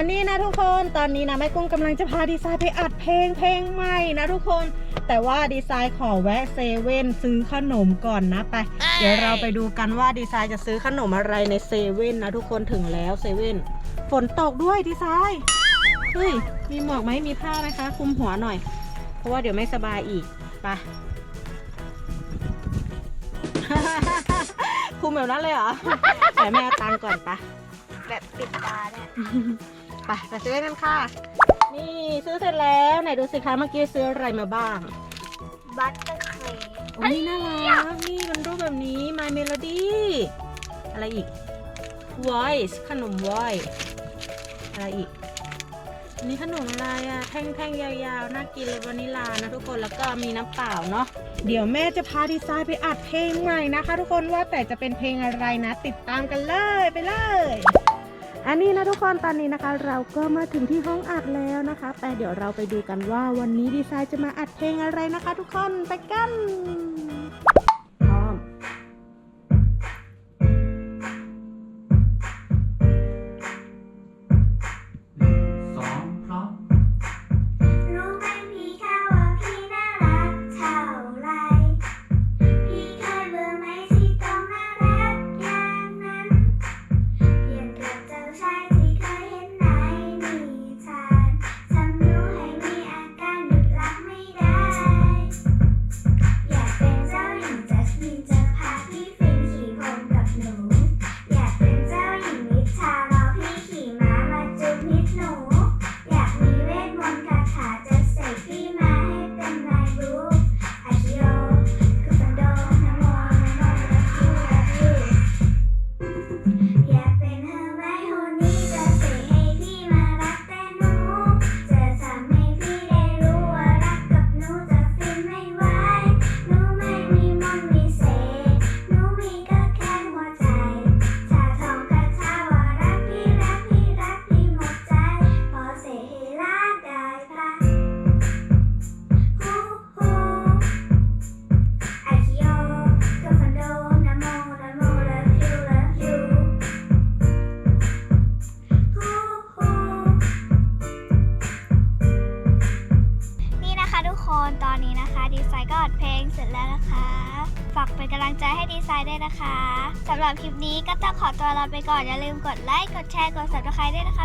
อันนี้นะทุกคนตอนนี้นะแม่กุ้งกำลังจะพาดีไซน์ไปอัดเพลงเพลงใหม่นะทุกคน แต่ว่าดีไซน์ขอแวะเซเว่นซื้อขนมก่อนนะไป เดี๋ยวเราไปดูกันว่าดีไซน์จะซื้อขนมอะไรในเซเว่นนะทุกคนถึงแล้วเซเว่นฝนตกด้วยดีไซน์เฮ้ยมีหมวกไหมมีผ้าไหมคะคลุมหัวหน่อย เพราะว่าเดี๋ยวไม่สบายอีกไปคลุมแบบนั้นเลยเหรอแต่แม่เอาตังค์ก่อนปะแบบปิดตาเนี่ย ไปไปซื้อกันค่ะ นี่ซื้อเสร็จแล้วไหนดูสิคะเมื่อกี้ซื้ออะไรมาบ้าง บัตเตอร์เครปโอ้ยน่ารักนี่เป็นรูปแบบนี้ My Melody อะไรอีก Voice ขนม Voice อะไรอีกอันนี้ขนมอะไรอะแท่งๆ ยาวๆ น่ากินเลยวานิลานะทุกคนแล้วก็มีน้ำเปล่าเนาะเดี๋ยวแม่จะพาดีไซน์ไปอัดเพลงใหม่นะคะ ทุกคนว่าแต่จะเป็นเพลงอะไรนะ ติดตามกันเลยไปเลย อันนี้นะทุกคนตอนนี้นะคะ เราก็มาถึงที่ห้องอัดแล้วนะคะ แต่เดี๋ยวเราไปดูกันว่าวันนี้ดีไซน์จะมาอัดเพลงอะไรนะคะ ทุกคนไปกัน ดีไซน์ก็อัดเพลงเสร็จแล้วนะคะ ฝากเป็นกำลังใจให้ดีไซน์ด้วยนะคะสำหรับคลิปนี้ก็ต้องขอตัวลาไปก่อนอย่าลืมกดไลค์กดแชร์กด subscribe ด้วยนะคะ